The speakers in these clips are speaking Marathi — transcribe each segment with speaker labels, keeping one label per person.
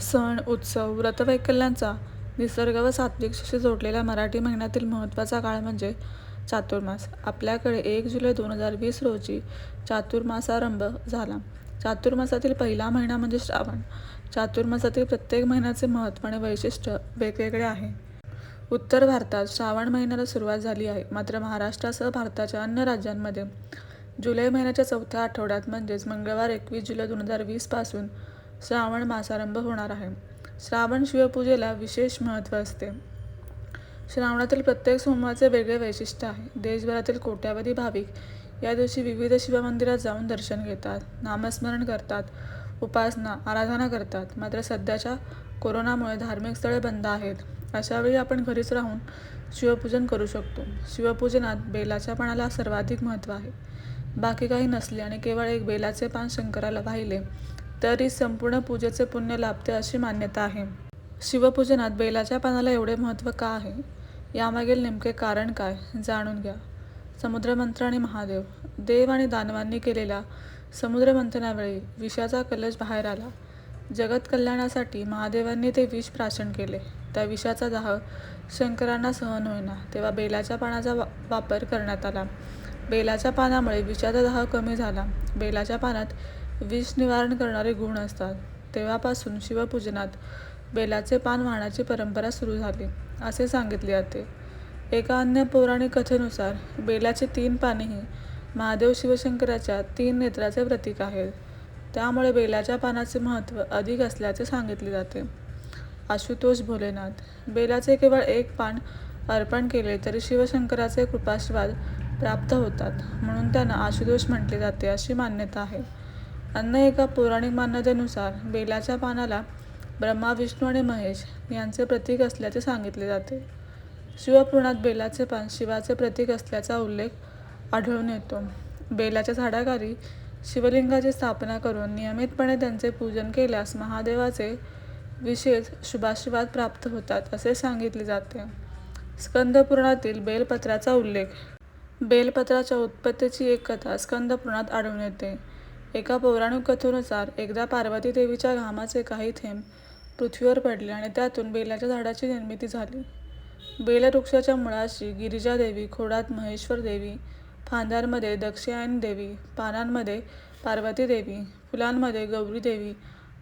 Speaker 1: सण उत्सव व्रतवैकल्यांचा निसर्ग व सात्विकशी जोडलेला मराठी महिन्यातील महत्त्वाचा काळ म्हणजे चातुर्मास. आपल्याकडे एक जुलै दोन हजार वीस रोजी चातुर्मासारंभ झाला. चातुर्मासातील पहिला महिना म्हणजे श्रावण. चातुर्मासातील प्रत्येक महिन्याचे महत्त्व आणि वैशिष्ट्य वेगवेगळे आहे. उत्तर भारतात श्रावण महिन्याला सुरुवात झाली आहे. मात्र महाराष्ट्रासह भारताच्या अन्य राज्यांमध्ये जुलै महिन्याच्या चौथ्या आठवड्यात म्हणजेच मंगळवार एकवीस जुलै दोन हजार वीसपासून श्रावण मासारंभ होणार आहे. श्रावण शिवपूजेला विशेष महत्त्व असते. श्रावणातील प्रत्येक सोमवारचे वेगळे वैशिष्ट्य आहे. देशभरातील कोट्यवधी भाविक या दिवशी विविध शिवमंदिरात जाऊन दर्शन घेतात, नामस्मरण करतात, उपासना, आराधना करतात. मात्र सध्याच्या कोरोनामुळे धार्मिक स्थळे बंद आहेत. अशावेळी आपण घरीच राहून शिवपूजन करू शकतो. शिवपूजनात बेलाच्या पानाला सर्वाधिक महत्त्व आहे. बाकी काही नसले आणि केवळ एक बेलाचे पान शंकराला वाहिले तरी संपूर्ण पूजेचे पुण्य लाभते अशी मान्यता आहे. शिवपूजनात बेलाच्या पानाला एवढे महत्त्व का आहे? यामागील नेमके कारण काय? जाणून घ्या. समुद्रमंत्र आणि महादेव देव आणि दानवांनी केलेल्या समुद्रमंथनावेळी विषाचा कलश बाहेर आला. जगत कल्याणासाठी महादेवांनी ते विष प्राशन केले. त्या विषाचा दाह शंकरांना सहन होईना तेव्हा बेलाच्या पानाचा वा वापर करण्यात आला. बेलाच्या पानामुळे विषाचा दाह कमी झाला. बेलाच्या पानात विष निवारण करणारे गुण असतात. तेव्हापासून शिवपूजनात बेलाचे पान वाहण्याची परंपरा सुरू झाली, असे सांगितले जाते. एका अन्य पौराणिक कथेनुसार बेलाची तीन पाने ही महादेव शिवशंकराच्या तीन नेत्राचे प्रतीक आहेत. त्यामुळे बेलाच्या पानाचे महत्त्व अधिक असल्याचे सांगितले जाते. आशुतोष भोलेनाथ बेलाचे केवळ एक पान अर्पण केले तरी शिवशंकराचे कृपाशीर्वाद प्राप्त होतात म्हणून त्यांना आशुतोष म्हटले जाते अशी मान्यता आहे. अन्य एका पौराणिक मान्यतेनुसार बेलाच्या पानाला ब्रह्मा, विष्णू आणि महेश यांचे प्रतीक असल्याचे सांगितले जाते. शिवपुराणात बेलाचे पान शिवाचे प्रतीक असल्याचा उल्लेख आढळून येतो. बेलाच्या झाडाखाली शिवलिंगाची स्थापना करून नियमितपणे त्यांचे पूजन केल्यास महादेवाचे विशेष शुभाशीर्वाद प्राप्त होतात असे सांगितले जाते. स्कंदपुराणातील बेलपत्राचा उल्लेख बेलपत्राच्या उत्पत्तीची एक कथा स्कंदपुराणात आढळून येते. एका पौराणिक कथेनुसार एकदा पार्वती देवीच्या घामाचे काही थेंब पृथ्वीवर पडले आणि त्यातून बेलाच्या झाडाची निर्मिती झाली. बेलवृक्षाच्या मुळाशी गिरिजादेवी, खोडात महेश्वर देवी फांद्यांमध्ये दक्षिणायन देवी, पानांमध्ये पार्वती देवी फुलांमध्ये गौरी देवी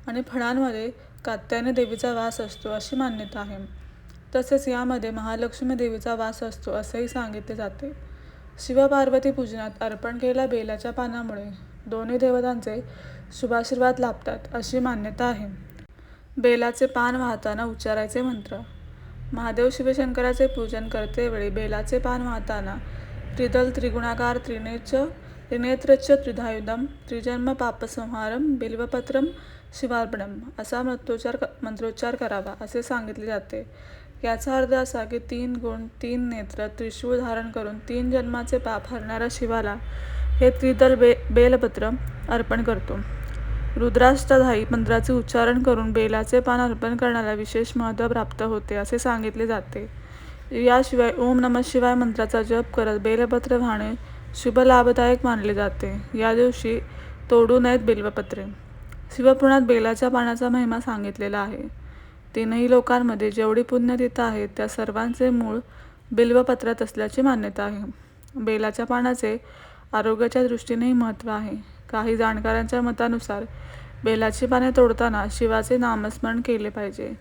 Speaker 1: आणि फळांमध्ये कात्यायनी देवीचा वास असतो अशी मान्यता आहे. तसेच यामध्ये महालक्ष्मी देवीचा वास असतो असेही सांगितले जाते. शिवपार्वती पूजनात अर्पण केलेल्या बेलाच्या पानामुळे दोन्ही देवतांचे शुभाशीर्वाद लाभतात अशी मान्यता आहे. बेलाचे पान वाहताना उच्चारायचे मंत्र महादेव शिवशंकराचे पूजन करतेवेळी बेलाचे पान वाहताना त्रिदल त्रिगुणाकार त्रिनेत्रश्च त्रिधायुधं त्रिजन्मपापसंहारं बिल्वपत्रं शिवार्पणम असा मंत्रोच्चार करावा असे सांगितले जाते. याचा अर्थ असा की तीन गुण, तीन नेत्र, त्रिशूळ धारण करून तीन जन्माचे पाप हरणाऱ्या शिवाला हे त्रिदल बेलपत्र अर्पण करतो. रुद्राष्टाधाई मंत्राचे उच्चारण करून बेलाचे पान अर्पण करण्याला विशेष महत्त्व प्राप्त होते असे सांगितले जाते. याशिवाय ओम नमः शिवाय मंत्राचा जप करत बेलपत्र वाहणे शुभ लाभदायक मानले जाते. या दिवशी तोडू नयेत बेलपत्रे शिवपुराणात बेलाच्या पानाचा महिमा सांगितलेला आहे. तीनही लोकांमध्ये जेवढी पुण्यतीर्थे आहेत त्या सर्वांचे मूळ बिल्वपत्रात असल्याची मान्यता आहे. बेलाच्या पानाचे आरोग्याच्या दृष्टीनेही महत्त्व आहे. काही जाणकारांच्या मतानुसार बेलाची पाने तोडताना शिवाचे नामस्मरण केले पाहिजे.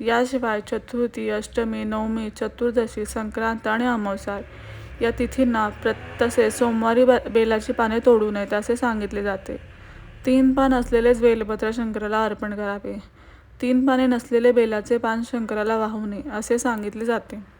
Speaker 1: याशिवाय चतुर्थी, अष्टमी, नवमी, चतुर्दशी, संक्रांत आणि अमावसार या तिथींना प्र तसेच सोमवारी बेलाची पाने तोडू नयेत असे सांगितले जाते. तीन पान असलेलेच बेलपत्र शंकराला अर्पण करावे. तीन पाने नसलेले बेलाचे पान शंकराला वाहू नये असे सांगितले जाते.